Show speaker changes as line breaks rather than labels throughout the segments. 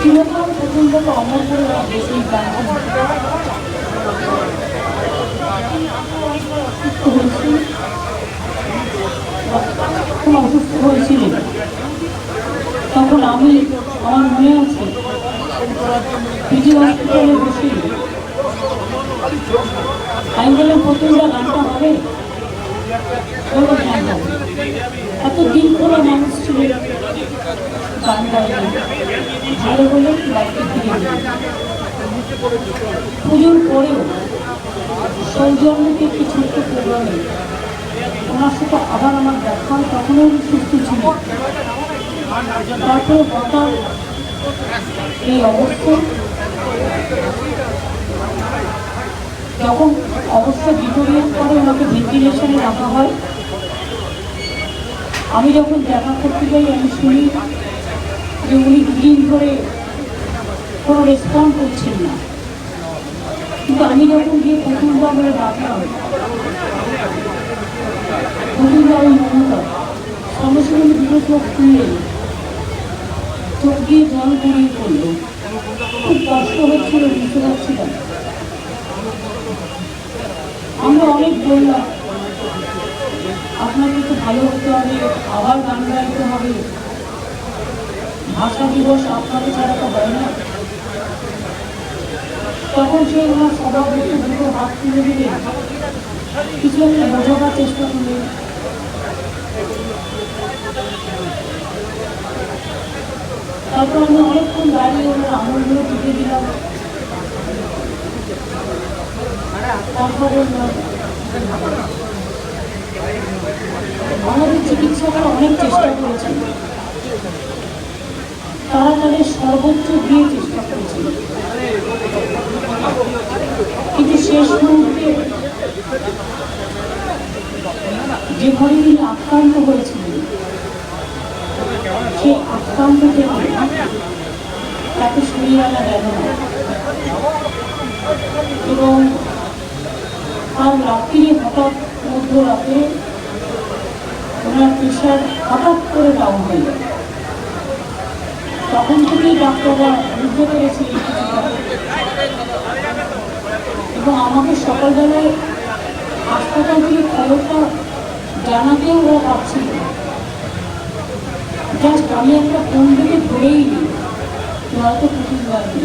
চিরকাল প্রথমটাকে অমর করে রাখবে অসুস্থ হয়েছিলেন তখন আমি, আমার মনে আছে পিজি হসপিটালে বসে আমি বললাম গানটা হবে? এত দিন করে মানুষ ছিল? ভালো ফিরে পুজোর পরেও সৌজন্যকে একটি ছোট্ট প্রোগ্রামে ওনার সাথে আবার আমার দেখা হয়, তখনও সুস্থ ছিল তারপরে হঠাৎ এই অবস্থা, যখন অবস্থা ডিটোরিয়েট করে ওনাকে ভেন্টিলেশনে রাখা হয়, আমি যখন দেখা করতে যাই, আমি শুনি যে উনি দুদিন ধরে কোনো রেসপন্ড করছেন না। কিন্তু আমি যখন গিয়ে প্রথমবার ডাকলাম প্রথমবার মমতা, সঙ্গে সঙ্গে দুটো চোখ খুললেন। চোখ দিয়ে জল গড়িয়ে পড়ল। খুব কষ্ট হচ্ছিল, বুঝতে পারছিলাম। আমরা অনেক বললাম, আপনাকে তো ভালো হতে হবে, আবার গান গাইতে হবে। ভাষা দিবস আপনাকে ছাড়া তো হয় না। তখন সে ওনার সভাপতি দুটো হাত তুলে দিলে কিছু একটা বোঝাবার চেষ্টা করলেন। তারপর আমি অনেকক্ষণ দাঁড়িয়ে ওনার আঙুলগুলো টিপে দিলাম। কথা বললাম, আমাদের চিকিৎসকরা অনেক চেষ্টা করেছেন। তারা তাদের সর্বোচ্চ দিয়ে চেষ্টা করেছেন কিন্তু শেষ মুহূর্তে যে ঘরে তিনি আক্রান্ত হয়েছিলেন সেই আক্রান্ত থেকে তাকে সরিয়ে আনা গেল না। এবং আর রাত্রি হঠাৎ মধ্যরাতে ওনার প্রেশার হঠাৎ করে ডাউন হয়ে যায়। তখন থেকেই ডাক্তাররা বুঝতে পেরেছে এবং আমাকে সকালবেলায় হাসপাতাল থেকে খবরটা জানাতেও ওরা পাচ্ছিল। জাস্ট আমি একটা ফোন থেকে ধরেই যে হয়তো পুতুল লাগবে।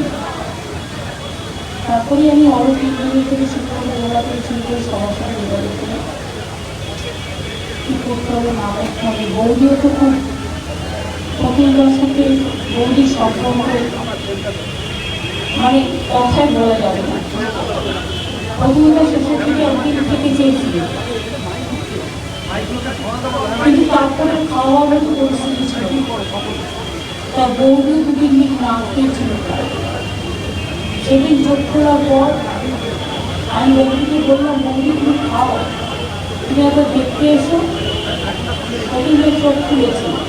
তারপরে আমি আরও তিনজনের থেকে শুরু করে শুরু করে সবার করতে হবে, না করতে হবে বৌদিও তো খুব প্রতিদার সাথে বৌদির সম্পর্ক মানে কথায় বলা যাবে না। প্রতিদিনটা শেষের দিকে একদিন থেকে চেয়েছিল। কিন্তু তারপরে খাওয়া মতো পরিস্থিতি ছিল। তা বৌদি দুদিন দিন না খেয়েছিল। সেদিন চোখ খোলার পর আমি বৌদিকে বললাম, বৌদি, তুমি খাও। তুমি একবার দেখতে এসো। প্রতিদিনের চোখ খুলেছে। এবং রেসপন্স